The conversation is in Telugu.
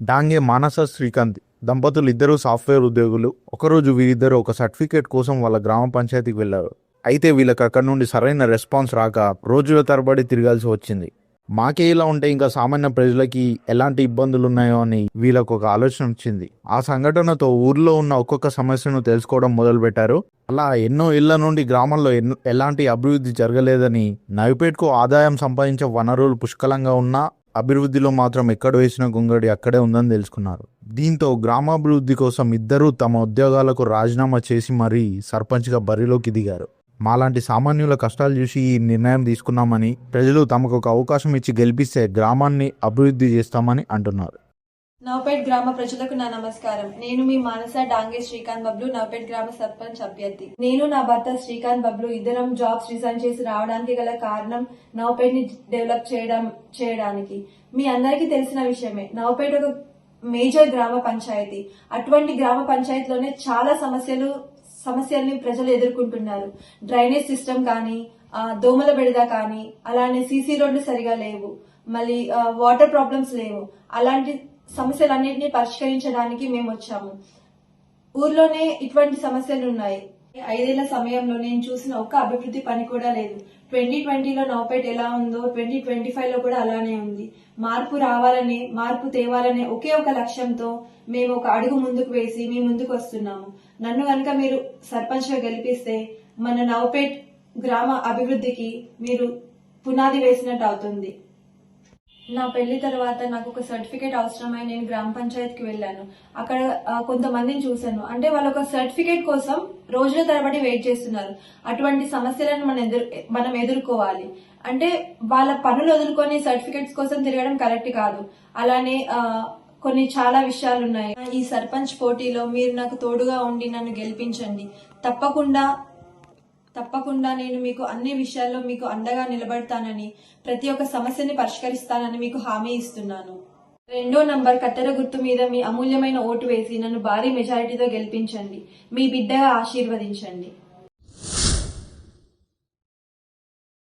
డాంగే మానస శ్రీకాంత్. దంపతులు ఇద్దరు సాఫ్ట్వేర్ ఉద్యోగులు. ఒకరోజు వీరిద్దరు ఒక సర్టిఫికేట్ కోసం వాళ్ళ గ్రామ పంచాయతీకి వెళ్ళారు. అయితే వీళ్ళకి అక్కడ నుండి సరైన రెస్పాన్స్ రాక రోజుల తరబడి తిరగాల్సి వచ్చింది. మాకే ఇలా ఉంటే ఇంకా సామాన్య ప్రజలకి ఎలాంటి ఇబ్బందులు ఉన్నాయో అని వీళ్ళకు ఒక ఆలోచన వచ్చింది. ఆ సంఘటనతో ఊర్లో ఉన్న ఒక్కొక్క సమస్యను తెలుసుకోవడం మొదలుపెట్టారు. అలా ఎన్నో ఇళ్ళ నుండి గ్రామంలో ఎన్నో ఎలాంటి అభివృద్ధి జరగలేదని నవిపేట్కు ఆదాయం సంపాదించే వనరులు పుష్కలంగా ఉన్నా అభివృద్ధిలో మాత్రం ఎక్కడ వేసిన గుంగడి అక్కడే ఉందని తెలుసుకున్నారు. దీంతో గ్రామాభివృద్ధి కోసం ఇద్దరూ తమ ఉద్యోగాలకు రాజీనామా చేసి మరీ సర్పంచ్గా బరిలోకి దిగారు. మాలాంటి సామాన్యుల కష్టాలు చూసి ఈ నిర్ణయం తీసుకున్నామని ప్రజలు తమకు ఒక అవకాశం ఇచ్చి గెలిపిస్తే గ్రామాన్ని అభివృద్ధి చేస్తామని అంటున్నారు. నవపేట్ గ్రామ ప్రజలకు నా నమస్కారం. నేను మీ మానస డాంగే శ్రీకాంత్ బబ్లు నవపేట్ గ్రామ సర్పంచ్ అభ్యర్థి. నేను నా భర్త శ్రీకాంత్ బబ్లు. ఇద్దరం జాబ్స్ రిజైన్ చేసి రావడానికి గల కారణం నవపేట్ని డెవలప్ చేయడం చేయడానికి. మీ అందరికీ తెలిసిన విషయమే. నవపేట ఒక మేజర్ గ్రామ పంచాయతీ. అటువంటి గ్రామ పంచాయతీలోనే చాలా సమస్యలు సమస్యల్ని ప్రజలు ఎదుర్కొంటున్నారు. డ్రైనేజ్ సిస్టమ్ కానీ దోమల బెడద కానీ అలానే సీసీ రోడ్లు సరిగా లేవు. మళ్ళీ వాటర్ ప్రాబ్లమ్స్ లేవు. అలాంటి సమస్యలన్నింటినీ పరిష్కరించడానికి మేము వచ్చాము. ఊర్లోనే ఇటువంటి సమస్యలు ఉన్నాయి ఐదేళ్ళ సమయంలో నేను చూసిన ఒక్క అభివృద్ధి పని కూడా లేదు. ట్వంటీ ట్వంటీలో నవపేట ఎలా ఉందో ట్వంటీ ట్వంటీ ఫైవ్లో కూడా అలానే ఉంది. మార్పు రావాలని మార్పు తేవాలనే ఒకే ఒక లక్ష్యంతో మేము ఒక అడుగు ముందుకు వేసి మీ ముందుకు వస్తున్నాము. నన్ను కనుక మీరు సర్పంచ్గా గెలిపిస్తే మన నవపేట్ గ్రామ అభివృద్ధికి మీరు పునాది వేసినట్టు అవుతుంది. నా పెళ్ళి తర్వాత నాకు ఒక సర్టిఫికేట్ అవసరమై నేను గ్రామ పంచాయతీకి వెళ్ళాను. అక్కడ కొంతమందిని చూశాను. అంటే వాళ్ళు ఒక సర్టిఫికేట్ కోసం రోజుల తరబడి వెయిట్ చేస్తున్నారు. అటువంటి సమస్యలను మనం ఎదురు మనం ఎదుర్కోవాలి. అంటే వాళ్ళ పనులు వదులుకొని సర్టిఫికేట్స్ కోసం తిరగడం కరెక్ట్ కాదు. అలానే కొన్ని చాలా విషయాలు ఉన్నాయి ఈ సర్పంచ్ పోటీలో మీరు నాకు తోడుగా ఉండి నన్ను గెలిపించండి. తప్పకుండా తప్పకుండా నేను మీకు అన్ని విషయాల్లో మీకు అండగా నిలబడతానని ప్రతి ఒక్క సమస్యని పరిష్కరిస్తానని మీకు హామీ ఇస్తున్నాను. రెండో నంబర్ కత్తెర గుర్తు మీద మీ అమూల్యమైన ఓటు వేసి నన్ను భారీ మెజారిటీతో గెలిపించండి. మీ బిడ్డగా ఆశీర్వదించండి.